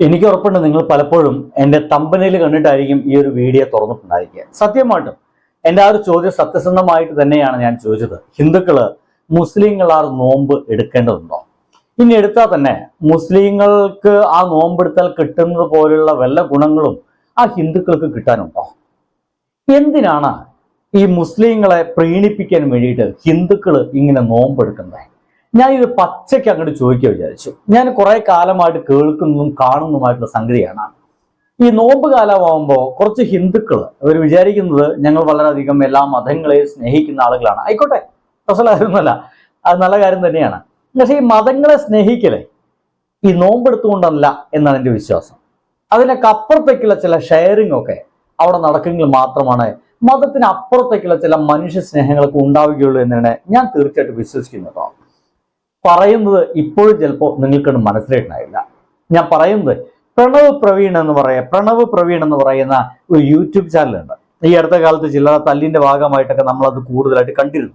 എനിക്ക് ഉറപ്പുണ്ട് നിങ്ങൾ പലപ്പോഴും എന്റെ തമ്പനയിൽ കണ്ടിട്ടായിരിക്കും ഈ ഒരു വീഡിയോ തുറന്നിട്ടുണ്ടായിരിക്കുക. സത്യമായിട്ടും എന്റെ ആ ഒരു ചോദ്യം സത്യസന്ധമായിട്ട് തന്നെയാണ് ഞാൻ ചോദിച്ചത്. ഹിന്ദുക്കൾ ആ നോമ്പ് എടുക്കേണ്ടതുണ്ടോ? ഇനി എടുത്താൽ തന്നെ മുസ്ലിങ്ങൾക്ക് ആ നോമ്പെടുത്താൽ കിട്ടുന്നത് പോലുള്ള വല്ല ഗുണങ്ങളും ആ ഹിന്ദുക്കൾക്ക് കിട്ടാനുണ്ടോ? എന്തിനാണ് ഈ മുസ്ലിങ്ങളെ പ്രീണിപ്പിക്കാൻ വേണ്ടിയിട്ട് ഹിന്ദുക്കൾ ഇങ്ങനെ നോമ്പെടുക്കുന്നത് ഞാൻ ഇത് പച്ചയ്ക്ക് അങ്ങോട്ട് ചോദിക്കുക വിചാരിച്ചു. ഞാൻ കുറെ കാലമായിട്ട് കേൾക്കുന്നതും കാണുന്നതുമായിട്ടുള്ള സംഗതിയാണ്. ഈ നോമ്പ് കാലമാകുമ്പോൾ കുറച്ച് ഹിന്ദുക്കൾ അവർ വിചാരിക്കുന്നത് ഞങ്ങൾ വളരെയധികം എല്ലാ മതങ്ങളെയും സ്നേഹിക്കുന്ന ആളുകളാണ്. ആയിക്കോട്ടെ പ്രശ്നമായിരുന്നല്ല അത് നല്ല കാര്യം തന്നെയാണ്. പക്ഷേ ഈ മതങ്ങളെ സ്നേഹിക്കലേ ഈ നോമ്പെടുത്തുകൊണ്ടല്ല എന്നാണ് എന്റെ വിശ്വാസം. അതിനൊക്കെ അപ്പുറത്തേക്കുള്ള ചില ഷെയറിംഗ് ഒക്കെ അവിടെ നടക്കുമെങ്കിൽ മാത്രമാണ് മതത്തിന് അപ്പുറത്തേക്കുള്ള ചില മനുഷ്യ സ്നേഹങ്ങളൊക്കെ ഉണ്ടാവുകയുള്ളൂ എന്നാണ് ഞാൻ തീർച്ചയായിട്ടും വിശ്വസിക്കുന്നത് പറയുന്നത് ഇപ്പോഴും ചിലപ്പോൾ നിങ്ങൾക്കൊന്ന് മനസ്സിലായിട്ടുണ്ടായില്ല. ഞാൻ പറയുന്നത് പ്രണവ് പ്രവീൺ എന്ന് പറയാം പ്രണവ് പ്രവീൺ എന്ന് പറയുന്ന ഒരു യൂട്യൂബ് ചാനലുണ്ട്. ഈ അടുത്ത കാലത്ത് ചില തല്ലിന്റെ ഭാഗമായിട്ടൊക്കെ നമ്മളത് കൂടുതലായിട്ട് കണ്ടിരുന്നു.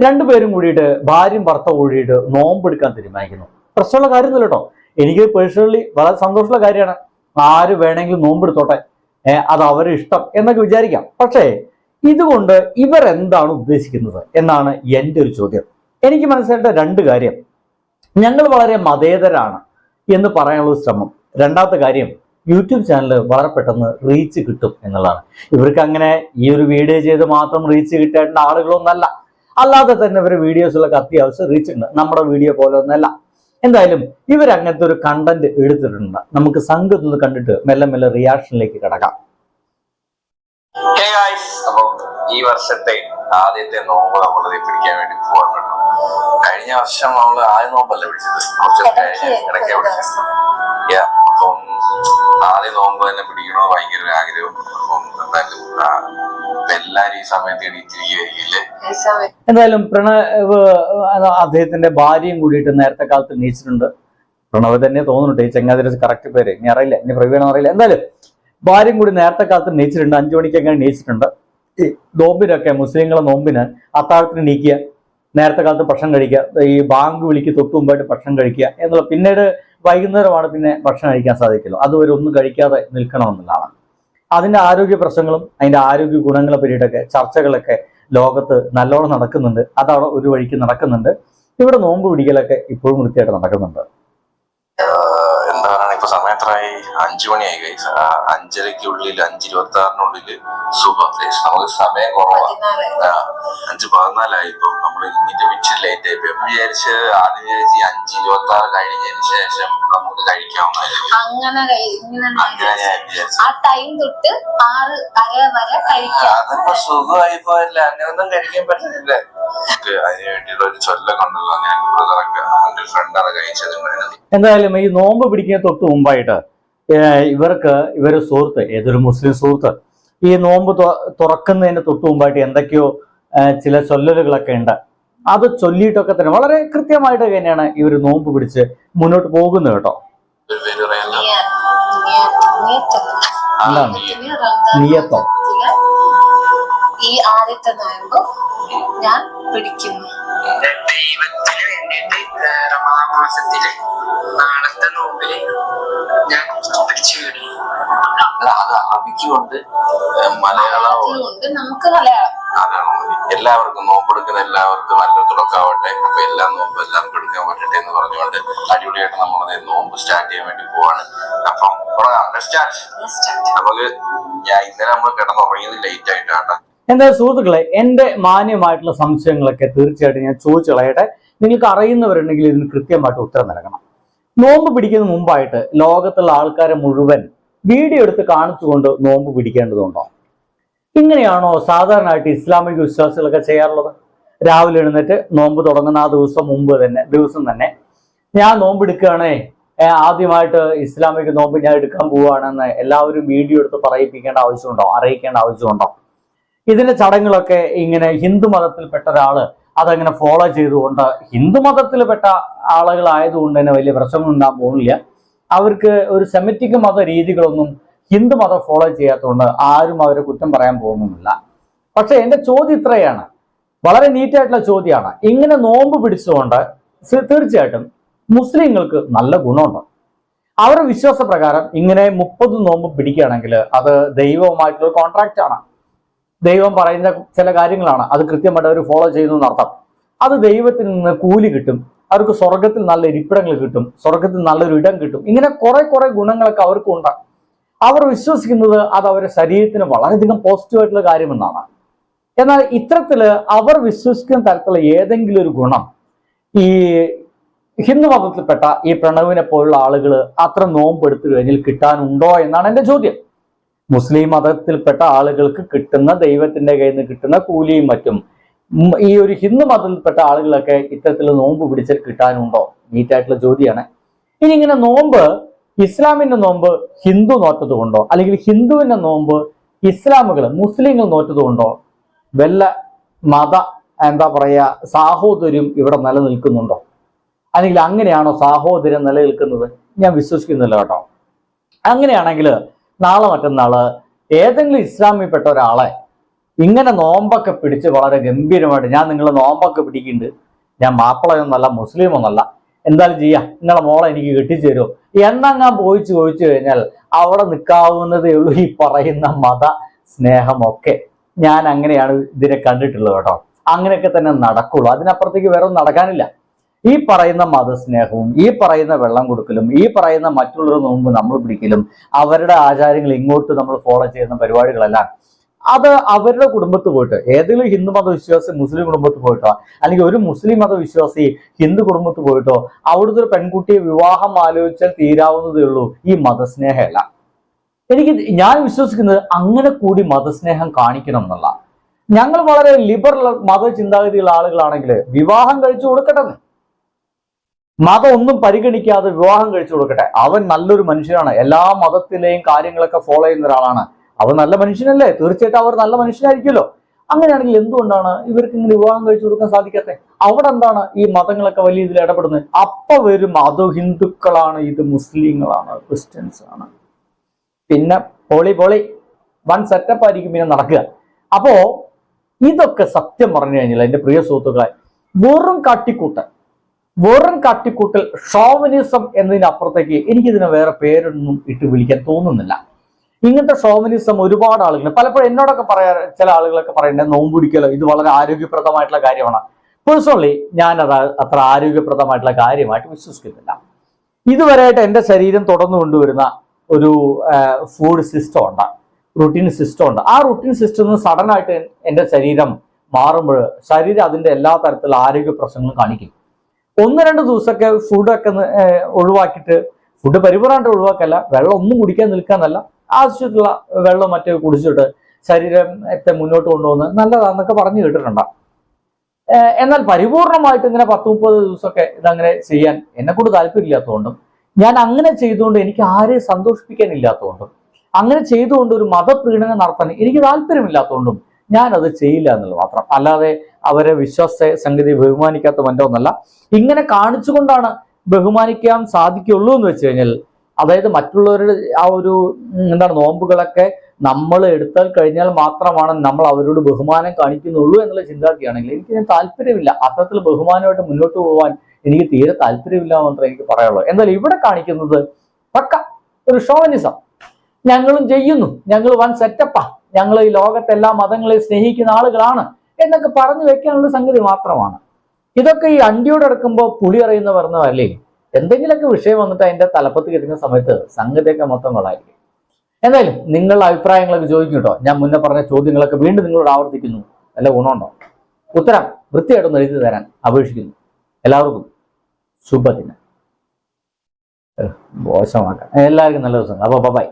രണ്ടുപേരും കൂടിയിട്ട് ഭാര്യയും ഭർത്തവും കൂടിയിട്ട് നോമ്പെടുക്കാൻ തീരുമാനിക്കുന്നു. പ്രശ്നമുള്ള കാര്യമൊന്നുമില്ല കേട്ടോ. എനിക്ക് പേഴ്സണലി വളരെ സന്തോഷമുള്ള കാര്യമാണ്. ആര് വേണമെങ്കിലും നോമ്പെടുത്തോട്ടെ. ഏഹ് അത് അവരെ ഇഷ്ടം എന്നൊക്കെ വിചാരിക്കാം. പക്ഷേ ഇതുകൊണ്ട് ഇവരെന്താണ് ഉദ്ദേശിക്കുന്നത്? എന്നാണ് എന്റെ ഒരു ചോദ്യം. എനിക്ക് മനസ്സിലായിട്ട് രണ്ട് കാര്യം. ഞങ്ങൾ വളരെ മതേതരാണ് എന്ന് പറയാനുള്ള ശ്രമം. രണ്ടാമത്തെ കാര്യം യൂട്യൂബ് ചാനൽ വളരെ പെട്ടെന്ന് റീച്ച് കിട്ടും എന്നുള്ളതാണ്. ഇവർക്ക് അങ്ങനെ ഈ ഒരു വീഡിയോ ചെയ്ത് മാത്രം റീച്ച് കിട്ടേണ്ട ആളുകളൊന്നല്ല. അല്ലാതെ തന്നെ ഇവർ വീഡിയോസിലൊക്കെ അത്യാവശ്യം റീച്ച് ഉണ്ട്. നമ്മുടെ വീഡിയോ പോലെ ഒന്നല്ല. എന്തായാലും ഇവർ അങ്ങനത്തെ ഒരു കണ്ടന്റ് എടുത്തിട്ടുണ്ട്. നമുക്ക് സംഘത്തിൽ നിന്ന് കണ്ടിട്ട് മെല്ലെ മെല്ലെ റിയാക്ഷനിലേക്ക് കിടക്കാം. ഈ വർഷത്തെ ആദ്യത്തെ നോമ്പ് നമ്മൾ പിടിക്കാൻ വേണ്ടി കേട്ടോ കഴിഞ്ഞ വർഷം നമ്മൾ ആദ്യ നോമ്പല്ല പിടിച്ചത്? കുറച്ച് കഴിഞ്ഞ് ഇടയ്ക്കാ പിടിച്ചത്. യാ അപ്പം ആദ്യ നോമ്പ് തന്നെ പിടിക്കണമെന്ന് ഭയങ്കര ഒരു ആഗ്രഹം. അപ്പം എന്തായാലും എല്ലാരും ഈ സമയത്ത് എണീറ്റിരിക്കുകയായിരിക്കില്ലേ? എന്തായാലും പ്രണവ് അദ്ദേഹത്തിന്റെ ഭാര്യയും കൂടിയിട്ട് നേരത്തെ കാലത്ത് നീച്ചിട്ടുണ്ട് പ്രണവ് തന്നെ തോന്നുന്നുണ്ട് ഈ ചങ്ങാതിരെ കറക്റ്റ് പേര്. ഇനി അറിയില്ല ഇനി പ്രവീണെന്ന് അറിയില്ല. എന്തായാലും ഭാര്യയും കൂടി നേരത്തെ കാലത്ത് നീച്ചിട്ടുണ്ട് അഞ്ചു മണിക്ക് അങ്ങനെ നീച്ചിട്ടുണ്ട് ഈ നോമ്പിനൊക്കെ മുസ്ലിങ്ങളെ നോമ്പിന് അത്താഴത്തിന് നീക്കുക നേരത്തെ കാലത്ത് ഭക്ഷണം കഴിക്കുക ഈ ബാങ്ക് വിളിക്ക് തൊട്ട് മുമ്പായിട്ട് ഭക്ഷണം കഴിക്കുക എന്നുള്ള പിന്നീട് വൈകുന്നേരമാണ് പിന്നെ ഭക്ഷണം കഴിക്കാൻ സാധിക്കുള്ളൂ അതുവരെ ഒന്നും കഴിക്കാതെ നിൽക്കണമെന്നുള്ളതാണ്. അതിന്റെ ആരോഗ്യ പ്രശ്നങ്ങളും അതിന്റെ ആരോഗ്യ ഗുണങ്ങളെ പറ്റിയിട്ടൊക്കെ ചർച്ചകളൊക്കെ ലോകത്ത് നല്ലോണം നടക്കുന്നുണ്ട്. അതവിടെ ഒരു വഴിക്ക് നടക്കുന്നുണ്ട്. ഇവിടെ നോമ്പ് പിടിക്കലൊക്കെ ഇപ്പോഴും വൃത്തിയായിട്ട് നടക്കുന്നുണ്ട്. എന്താണ് എന്താ പറയുക ഇപ്പൊ സമയം എത്രയായി? അഞ്ചു മണിയായി. ഗൈസ് അഞ്ചരക്കുള്ളിൽ അഞ്ച് ഇരുപത്തി ആറിനുള്ളിൽ സുഖം നമുക്ക് സമയം കുറവാണ് അഞ്ച് പതിനാലായി ഇപ്പം. നമ്മൾ ഇന്നിന്റെ ആയി ഇപ്പൊ വിചാരിച്ച് ആദ്യം വിചാരിച്ച് അഞ്ച് ഇരുപത്തി ആറ് കഴിഞ്ഞതിന് ശേഷം നമുക്ക് കഴിക്കാവുന്നതായിരിക്കും. അങ്ങനെ അങ്ങനെ ഞാൻ വിചാരിച്ചു. ആ ടൈം തൊട്ട് ആറ് അര വരെ കഴിക്കാം. അതിപ്പോ സുഖമായി പോയല്ല അങ്ങനൊന്നും കഴിക്കാൻ പറ്റുന്നില്ല. നമുക്ക് അതിന് വേണ്ടിയുള്ള ഒരു ചൊല്ലൊക്കെ ഉണ്ടല്ലോ അങ്ങനെ ബ്രദറൊക്കെ എന്തായാലും ഈ നോമ്പ് പിടിക്കുന്ന തൊട്ട് മുമ്പായിട്ട് ഇവർക്ക് ഇവർ സുഹൃത്ത് ഏതൊരു മുസ്ലിം സുഹൃത്ത് ഈ നോമ്പ് തുറക്കുന്നതിന് തൊട്ട് മുമ്പായിട്ട് എന്തൊക്കെയോ ചില ചൊല്ലലുകളൊക്കെ ഉണ്ട്. അത് ചൊല്ലിയിട്ടൊക്കെ തന്നെ വളരെ കൃത്യമായിട്ട് തന്നെയാണ് ഈ ഒരു നോമ്പ് പിടിച്ച് മുന്നോട്ട് പോകുന്നത് കേട്ടോ എന്താണ്? നിയത്തോ? ഈ ആദ്യത്തെ നോയമ്പ് ഞാൻ പിടിക്കുന്നു ദൈവത്തിന് വേണ്ടിയിട്ട് റമദാൻ മാസത്തിൽ നാളത്തെ നോമ്പിൽ ഞാൻ പിടിച്ചു വിടും അല്ല അത് അറബിക്കുമുണ്ട് മലയാളവും അതുകൊണ്ട് നമുക്ക് മലയാളം എല്ലാവർക്കും നോമ്പെടുക്കുന്ന എല്ലാവർക്കും നല്ല തുടക്കമാവട്ടെ. അപ്പൊ എല്ലാം നോമ്പ് എല്ലാവർക്കും എടുക്കാൻ പറ്റട്ടെ എന്ന് പറഞ്ഞുകൊണ്ട് അടിപൊളിയായിട്ട് നമ്മൾ നോമ്പ് സ്റ്റാർട്ട് ചെയ്യാൻ വേണ്ടി പോവാണ്. അപ്പം തുടങ്ങാം. സ്റ്റാർട്ട്. നമുക്ക് ഞാൻ ഇന്നലെ നമ്മൾ കിടന്നുറങ്ങിയത് ലേറ്റ് ആയിട്ടാണ്. എന്തായാലും സുഹൃത്തുക്കളെ എന്റെ മാന്യമായിട്ടുള്ള സംശയങ്ങളൊക്കെ തീർച്ചയായിട്ടും ഞാൻ ചോദിച്ചു കളയട്ടെ. നിങ്ങൾക്ക് അറിയുന്നവരുണ്ടെങ്കിൽ ഇതിന് കൃത്യമായിട്ട് ഉത്തരം നൽകണം. നോമ്പ് പിടിക്കുന്ന മുമ്പായിട്ട് ലോകത്തുള്ള ആൾക്കാരെ മുഴുവൻ വീഡിയോ എടുത്ത് കാണിച്ചുകൊണ്ട് നോമ്പ് പിടിക്കേണ്ടതുണ്ടോ? ഇങ്ങനെയാണോ സാധാരണയായിട്ട് ഇസ്ലാമിക വിശ്വാസികളൊക്കെ ചെയ്യാറുള്ളത്? രാവിലെ എഴുന്നേറ്റ് നോമ്പ് തുടങ്ങുന്ന ആ ദിവസം മുമ്പ് തന്നെ ദിവസം തന്നെ. ഞാൻ നോമ്പ് എടുക്കുകയാണേ. ഏർ ആദ്യമായിട്ട് ഇസ്ലാമിക നോമ്പ് ഞാൻ എടുക്കാൻ പോവുകയാണെന്ന് എല്ലാവരും വീഡിയോ എടുത്ത് പറയിപ്പിക്കേണ്ട ആവശ്യമുണ്ടോ? അറിയിക്കേണ്ട ആവശ്യമുണ്ടോ? ഇതിന്റെ ചടങ്ങുകളൊക്കെ ഇങ്ങനെ ഹിന്ദു മതത്തിൽപ്പെട്ട ഒരാൾ അതങ്ങനെ ഫോളോ ചെയ്തുകൊണ്ട് ഹിന്ദു മതത്തിൽപ്പെട്ട ആളുകളായതുകൊണ്ട് തന്നെ വലിയ പ്രശ്നങ്ങളുണ്ടാകാൻ പോകുന്നില്ല. അവർക്ക് ഒരു സെമറ്റിക് മത രീതികളൊന്നും ഹിന്ദു മതം ഫോളോ ചെയ്യാത്തതുകൊണ്ട് ആരും അവരെ കുറ്റം പറയാൻ പോകുന്നില്ല പക്ഷെ എന്റെ ചോദ്യം ഇത്രയാണ്. വളരെ നീറ്റായിട്ടുള്ള ചോദ്യമാണ്. ഇങ്ങനെ നോമ്പ് പിടിച്ചുകൊണ്ട് തീർച്ചയായിട്ടും മുസ്ലിങ്ങൾക്ക് നല്ല ഗുണമുണ്ട്. അവരുടെ വിശ്വാസപ്രകാരം ഇങ്ങനെ മുപ്പത് നോമ്പ് പിടിക്കുകയാണെങ്കിൽ അത് ദൈവവുമായിട്ടുള്ള കോൺട്രാക്റ്റ് ആണ്. ദൈവം പറയുന്ന ചില കാര്യങ്ങളാണ്. അത് കൃത്യമായിട്ട് അവർ ഫോളോ ചെയ്യുന്നു എന്നർത്ഥം. അത് ദൈവത്തിൽ നിന്ന് കൂലി കിട്ടും. അവർക്ക് സ്വർഗത്തിൽ നല്ല ഇരിപ്പിടങ്ങൾ കിട്ടും. സ്വർഗത്തിൽ നല്ലൊരു ഇടം കിട്ടും. ഇങ്ങനെ കുറെ കുറെ ഗുണങ്ങളൊക്കെ അവർക്കും ഉണ്ട് അവർ വിശ്വസിക്കുന്നത് അത് അവരുടെ ശരീരത്തിന് വളരെയധികം പോസിറ്റീവായിട്ടുള്ള കാര്യമെന്നാണ്. എന്നാൽ ഇത്തരത്തിൽ അവർ വിശ്വസിക്കുന്ന തരത്തിലുള്ള ഏതെങ്കിലും ഒരു ഗുണം ഈ ഹിന്ദു മതത്തിൽപ്പെട്ട ഈ പ്രണവിനെ പോലുള്ള ആളുകൾ അത്ര നോമ്പ് എടുത്തു കഴിഞ്ഞാൽ കിട്ടാനുണ്ടോ എന്നാണ് എന്റെ ചോദ്യം. മുസ്ലിം മതത്തിൽപ്പെട്ട ആളുകൾക്ക് കിട്ടുന്ന ദൈവത്തിന്റെ കയ്യിൽ നിന്ന് കിട്ടുന്ന കൂലിയും മറ്റും ഈ ഒരു ഹിന്ദു മതത്തിൽപ്പെട്ട ആളുകളൊക്കെ ഇത്തരത്തിൽ നോമ്പ് പിടിച്ചാൽ കിട്ടാനുണ്ടോ? നീറ്റായിട്ടുള്ള ചോദ്യമാണ് ഇനി ഇങ്ങനെ നോമ്പ് ഇസ്ലാമിന്റെ നോമ്പ് ഹിന്ദു നോറ്റത് കൊണ്ടോ അല്ലെങ്കിൽ ഹിന്ദുവിന്റെ നോമ്പ് ഇസ്ലാമുകൾ മുസ്ലിങ്ങൾ നോറ്റത് കൊണ്ടോ വല്ല മത എന്താ പറയുക സാഹോദര്യം ഇവിടെ നിലനിൽക്കുന്നുണ്ടോ? അല്ലെങ്കിൽ അങ്ങനെയാണോ സാഹോദര്യം നിലനിൽക്കുന്നത്? ഞാൻ വിശ്വസിക്കുന്നില്ല കേട്ടോ. അങ്ങനെയാണെങ്കിൽ നാളെ മറ്റന്നാൾ ഏതെങ്കിലും ഇസ്ലാമിൽപ്പെട്ട ഒരാളെ ഇങ്ങനെ നോമ്പൊക്കെ പിടിച്ച് വളരെ ഗംഭീരമായിട്ട് ഞാൻ നിങ്ങളെ നോമ്പൊക്കെ പിടിക്കുന്നുണ്ട്. ഞാൻ മാപ്പിളയൊന്നല്ല മുസ്ലിം ഒന്നല്ല എന്തായാലും ചെയ്യാം. നിങ്ങളെ മോളെ എനിക്ക് കെട്ടിച്ചു തരുമോ എന്നങ്ങാൻ പോയി ചോദിച്ചു കഴിഞ്ഞാൽ അവിടെ നിൽക്കാവുന്നതേ ഉള്ളൂ ഈ പറയുന്ന മത സ്നേഹമൊക്കെ. ഞാൻ അങ്ങനെയാണ് ഇതിനെ കണ്ടിട്ടുള്ളത് കേട്ടോ. അങ്ങനെയൊക്കെ തന്നെ നടക്കുള്ളൂ. അതിനപ്പുറത്തേക്ക് വേറെ ഒന്നും നടക്കാനില്ല. ഈ പറയുന്ന മതസ്നേഹവും ഈ പറയുന്ന വെള്ളം കൊടുക്കലും ഈ പറയുന്ന മറ്റുള്ളവരുടെ നോമ്പ് നമ്മൾ പിടിക്കലും അവരുടെ ആചാരങ്ങൾ ഇങ്ങോട്ട് നമ്മൾ ഫോളോ ചെയ്യുന്ന പരിപാടികളെല്ലാം അത് അവരുടെ കുടുംബത്ത് പോയിട്ട് ഏതെങ്കിലും ഹിന്ദു മതവിശ്വാസി മുസ്ലിം കുടുംബത്ത് പോയിട്ടോ അല്ലെങ്കിൽ ഒരു മുസ്ലിം മതവിശ്വാസി ഹിന്ദു കുടുംബത്ത് പോയിട്ടോ അവിടുത്തെ ഒരു പെൺകുട്ടിയെ വിവാഹം ആലോചിച്ചാൽ തീരാവുന്നതേ ഉള്ളൂ. ഈ മതസ്നേഹമല്ല. എനിക്ക് ഞാൻ വിശ്വസിക്കുന്നത് അങ്ങനെ കൂടി മതസ്നേഹം കാണിക്കണം എന്നുള്ള. ഞങ്ങൾ വളരെ ലിബറൽ മത ചിന്താഗതിയുള്ള ആളുകളാണെങ്കിൽ വിവാഹം കഴിച്ചു കൊടുക്കട്ടെ. മതം ഒന്നും പരിഗണിക്കാതെ വിവാഹം കഴിച്ചു കൊടുക്കട്ടെ. അവൻ നല്ലൊരു മനുഷ്യനാണ്. എല്ലാ മതത്തിലെയും കാര്യങ്ങളൊക്കെ ഫോളോ ചെയ്യുന്ന ഒരാളാണ്. അവൻ നല്ല മനുഷ്യനല്ലേ? തീർച്ചയായിട്ടും അവർ നല്ല മനുഷ്യനായിരിക്കുമല്ലോ അങ്ങനെയാണെങ്കിൽ എന്തുകൊണ്ടാണ് ഇവർക്ക് ഇങ്ങനെ വിവാഹം കഴിച്ചു കൊടുക്കാൻ സാധിക്കാത്തത്? അവിടെ എന്താണ് ഈ മതങ്ങളൊക്കെ വലിയ ഇതിൽ ഇടപെടുന്നത്? അപ്പൊ വരും അത് ഹിന്ദുക്കളാണ് ഇത് മുസ്ലിങ്ങളാണ് ക്രിസ്ത്യൻസ് ആണ്. പിന്നെ പൊളി പൊളി. വൺ സെറ്റപ്പ് ആയിരിക്കും പിന്നെ നടക്കുക. അപ്പോ ഇതൊക്കെ സത്യം പറഞ്ഞു കഴിഞ്ഞാൽ എന്റെ പ്രിയ സുഹൃത്തുക്കളെ വെറും കാട്ടിക്കൂട്ടൽ വെറും കാട്ടിക്കൂട്ടൽ ഷോവനിസം എന്നതിനപ്പുറത്തേക്ക് എനിക്കിതിനെ വേറെ പേരൊന്നും ഇട്ട് വിളിക്കാൻ തോന്നുന്നില്ല. ഇങ്ങനത്തെ ഷോമനിസം ഒരുപാട് ആളുകൾ പലപ്പോഴും എന്നോടൊക്കെ പറയാ ചില ആളുകളൊക്കെ പറയുന്നത് നോമ്പ് പിടിക്കലോ? ഇത് വളരെ ആരോഗ്യപ്രദമായിട്ടുള്ള കാര്യമാണ്. പേഴ്സണലി ഞാൻ അത് അത്ര ആരോഗ്യപ്രദമായിട്ടുള്ള കാര്യമായിട്ട് വിശ്വസിക്കുന്നില്ല. ഇതുവരെയായിട്ട് എന്റെ ശരീരം തുടർന്നു കൊണ്ടുവരുന്ന ഒരു ഫുഡ് സിസ്റ്റം ഉണ്ട്. റുട്ടീൻ സിസ്റ്റം ഉണ്ട്. ആ റുട്ടീൻ സിസ്റ്റം ആയിട്ട് എന്റെ ശരീരം മാറുമ്പോൾ ശരീരം അതിന്റെ എല്ലാ തരത്തിലുള്ള ആരോഗ്യ പ്രശ്നങ്ങളും കാണിക്കും. ഒന്ന് രണ്ട് ദിവസമൊക്കെ ഫുഡൊക്കെ ഒഴിവാക്കിയിട്ട് ഫുഡ് പരിപൂർണമായിട്ട് ഒഴിവാക്കല്ല വെള്ളം ഒന്നും കുടിക്കാൻ നിൽക്കാന്നല്ല. ആവശ്യത്തിലുള്ള വെള്ളം മറ്റേ കുടിച്ചിട്ട് ശരീരത്തെ മുന്നോട്ട് കൊണ്ടുപോകുന്ന നല്ലതാണെന്നൊക്കെ പറഞ്ഞു കേട്ടിട്ടുണ്ട്. എന്നാൽ പരിപൂർണമായിട്ട് ഇങ്ങനെ പത്ത് മുപ്പത് ദിവസമൊക്കെ ഇതങ്ങനെ ചെയ്യാൻ എന്നെ കൊണ്ട് താല്പര്യമില്ലാത്തതുകൊണ്ടും ഞാൻ അങ്ങനെ ചെയ്തുകൊണ്ട് എനിക്ക് ആരെയും സന്തോഷിപ്പിക്കാനില്ലാത്തതുകൊണ്ടും അങ്ങനെ ചെയ്തുകൊണ്ട് ഒരു മതപ്രീണനം നടത്താൻ എനിക്ക് താല്പര്യമില്ലാത്തതുകൊണ്ടും ഞാൻ അത് ചെയ്യില്ല എന്നുള്ളത് മാത്രം. അല്ലാതെ അവരെ വിശ്വാസ സംഗതി ബഹുമാനിക്കാത്ത മറ്റൊന്നല്ല. ഇങ്ങനെ കാണിച്ചുകൊണ്ടാണ് ബഹുമാനിക്കാൻ സാധിക്കുള്ളൂ എന്ന് വെച്ച് കഴിഞ്ഞാൽ അതായത് മറ്റുള്ളവരുടെ ആ ഒരു എന്താണ് നോമ്പുകളൊക്കെ നമ്മൾ എടുത്താൽ കഴിഞ്ഞാൽ മാത്രമാണ് നമ്മൾ അവരോട് ബഹുമാനം കാണിക്കുന്നുള്ളൂ എന്നുള്ള ചിന്താഗതിയാണെങ്കിൽ എനിക്ക് ഞാൻ താല്പര്യമില്ല. അത്തരത്തിൽ ബഹുമാനമായിട്ട് മുന്നോട്ട് പോകാൻ എനിക്ക് തീരെ താല്പര്യമില്ല മാത്രമേ എനിക്ക് പറയുള്ളൂ എന്നാൽ ഇവിടെ കാണിക്കുന്നത് പക്ക ഒരു ഷോവനിസം ഞങ്ങളും ചെയ്യുന്നു. ഞങ്ങൾ വൻ സെറ്റപ്പാ. ഞങ്ങൾ ഈ ലോകത്തെ എല്ലാ മതങ്ങളെയും സ്നേഹിക്കുന്ന ആളുകളാണ് എന്നൊക്കെ പറഞ്ഞു വെക്കാനുള്ള സംഗതി മാത്രമാണ്. ഇതൊക്കെ ഈ അണ്ടിയോട് അടുക്കുമ്പോൾ പുളി അറിയുന്ന പറഞ്ഞതല്ലേ എന്തെങ്കിലുമൊക്കെ വിഷയം വന്നിട്ട് അതിന്റെ തലപ്പത്ത് കിട്ടുന്ന സമയത്ത് സംഗതിയൊക്കെ മൊത്തം കൊള്ളായിരിക്കും. എന്തായാലും നിങ്ങളുടെ അഭിപ്രായങ്ങളൊക്കെ ചോദിക്കും കേട്ടോ ഞാൻ മുന്നേ പറഞ്ഞ ചോദ്യങ്ങളൊക്കെ വീണ്ടും നിങ്ങളോട് ആവർത്തിക്കുന്നു. നല്ല ഗുണമുണ്ടോ? ഉത്തരം വൃത്തിയായിട്ടൊന്ന് എഴുതി തരാൻ അപേക്ഷിക്കുന്നു. എല്ലാവർക്കും ശുഭദിനം. മോശമാക്കാം. എല്ലാവർക്കും നല്ല ദിവസം അപ്പൊ ബൈ